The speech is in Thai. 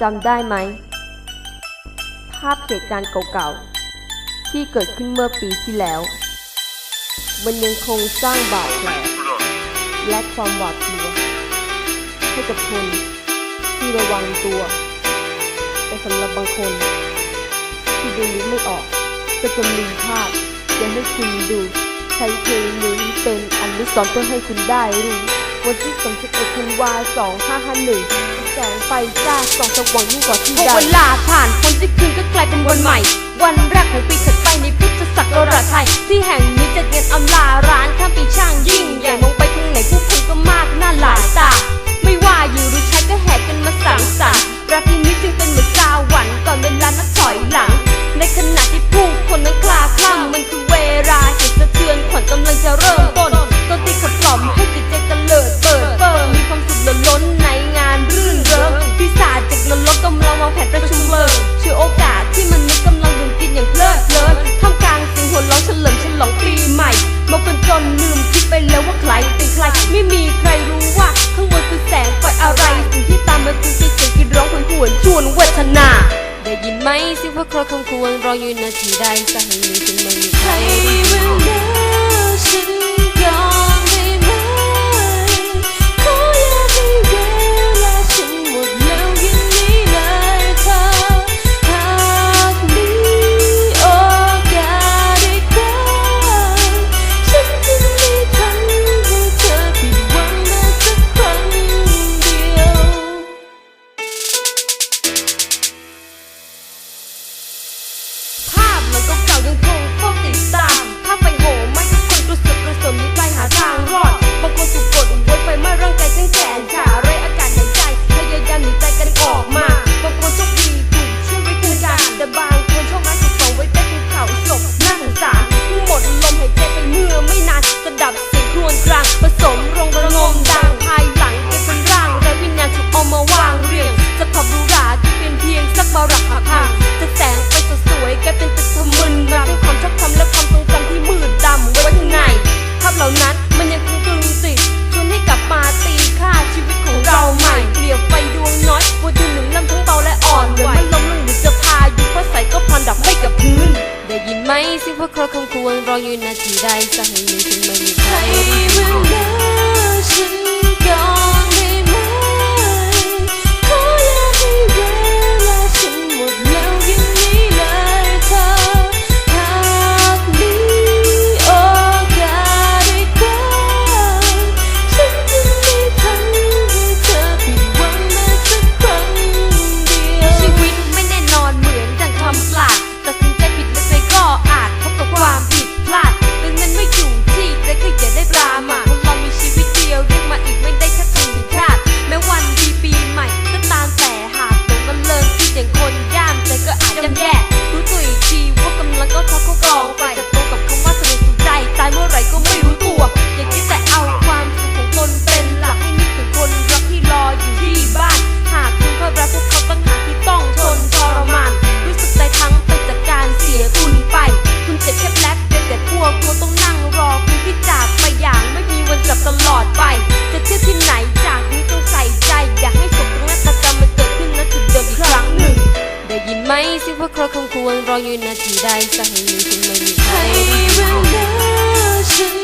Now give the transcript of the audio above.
จำได้ไหม ภาพเหตุการณ์เก่าๆ ที่เกิดขึ้นเมื่อปีที่แล้ว มันยังคงสร้างบาดแผลและความหวาดกลัวให้กับคนที่ระวังตัว แต่สำหรับบางคน ที่ดูนึกไม่ออก ก็จะมีภาพยังให้คุณดูใช้เพลงนี้เป็นอันดุสอนเพื่อให้คุณได้รู้วันที่31ธันวา2551 แสงไฟจ้าสองสว่างยิ่งกว่าที่ใดเวลาผ่านพ้นที่คืนก็กลายเป็นวันใหม่ วันแรกของปีถัดไปในพุทธศักราชไทย ที่แห่งนี้จะเรียนอำลาร้านข้ามปีช่างยิ่งใหญ่มองไปทางไหนผู้คนก็มากนั่น แผนประชุมเลิกชื่อโอกาสที่มนุษย์กำลังดื่มกินอย่างเพลิดเพลินท่ามกลางสียงหัวร้อะเฉลิมฉลองปีใหม่มาเป็นจนลืมคิดไปแล้วว่าใครเป็นใคร ไม่มีใครรู้ว่าข้างบนคือแสงไฟอะไรสิ่งที่ตามมาคือเสียงกินร้องหวนหวนชวนเวทนาได้ยินไหมสิ่งพระครัวคำควรรออยู่นาทีใดจะให้มีสิ่งมัม่ใครเมื่ ผสมรงกระงมดัง สิ่งพวกเขาคงควรรออยู่นาทีใดจะให้งหนึ่งคงไม่มีใคร ไหมสิว่าครอคำควรรออยู่นาทีใดจะให้มีถึงไม่มีใครให้เวลาฉัน